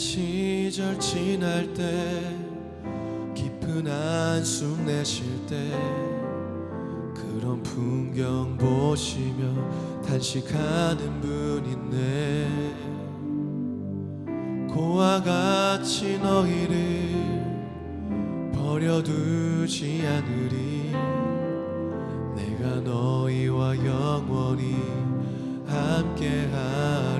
시절 지날 때 깊은 한숨 내쉴 때 그런 풍경 보시며 단식하는 분 있네. 고와 같이 너희를 버려두지 않으리. 내가 너희와 영원히 함께하리라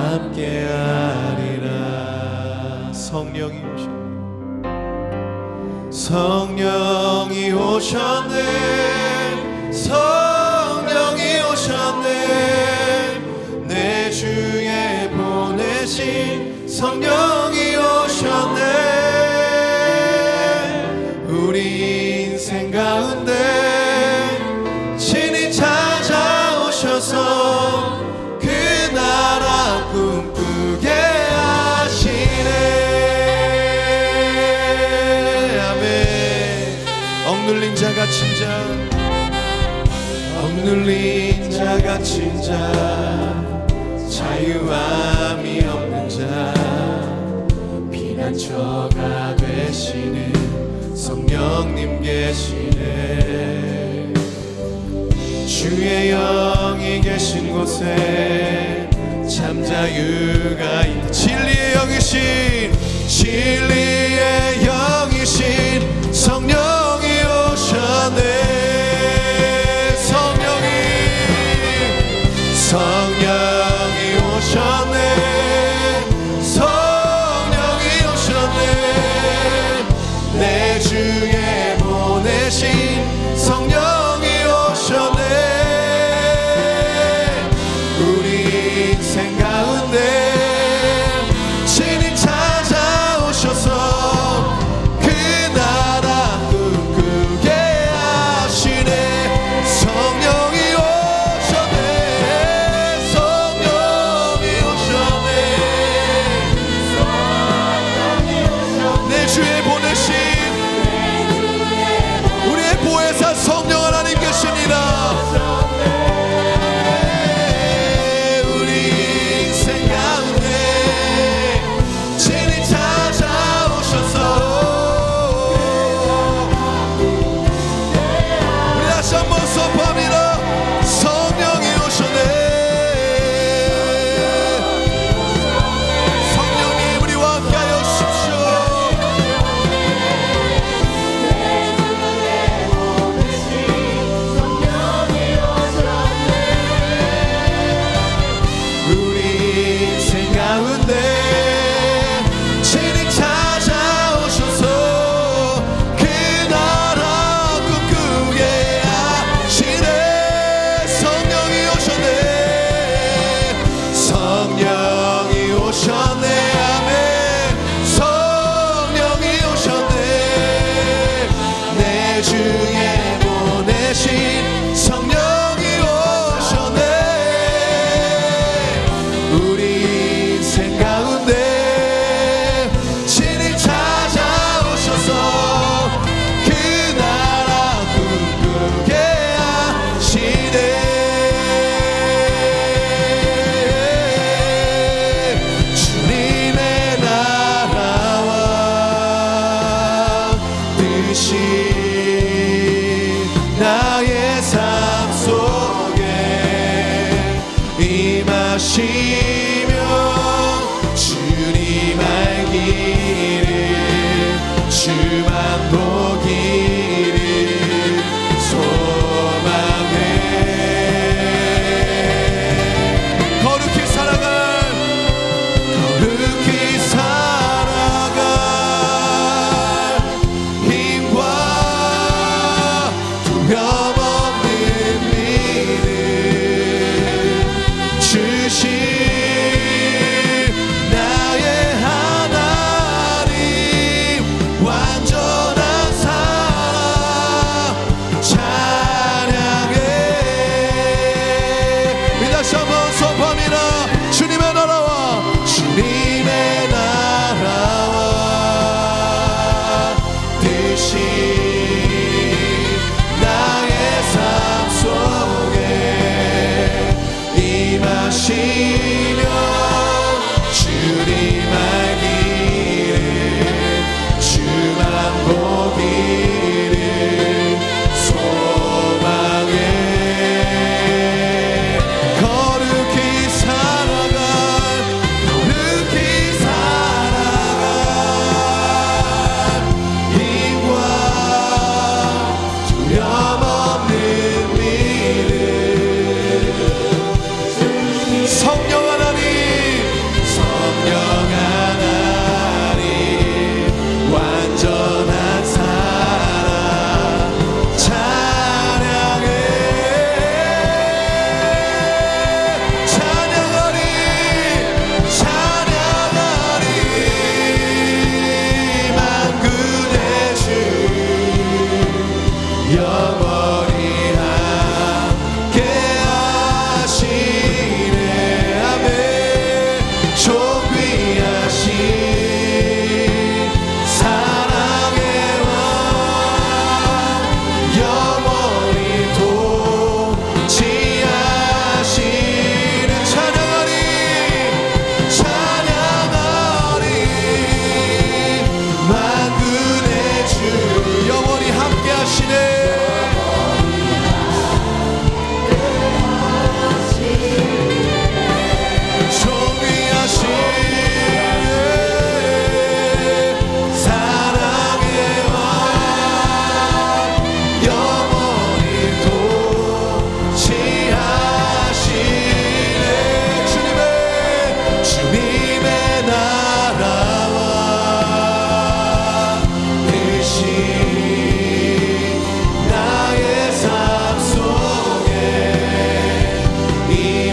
함께하리라. 성령이 오셨네 성령이 오셨네. 성령이 오셨네. 내 주에 보내신 성령이 오셨네. 우리 눌린 자 갇힌 자 자유함이 없는 자 피난처가 되시는 성령님 계시네. 주의 영이 계신 곳에 참 자유가 있다 진리의 영이신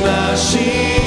pela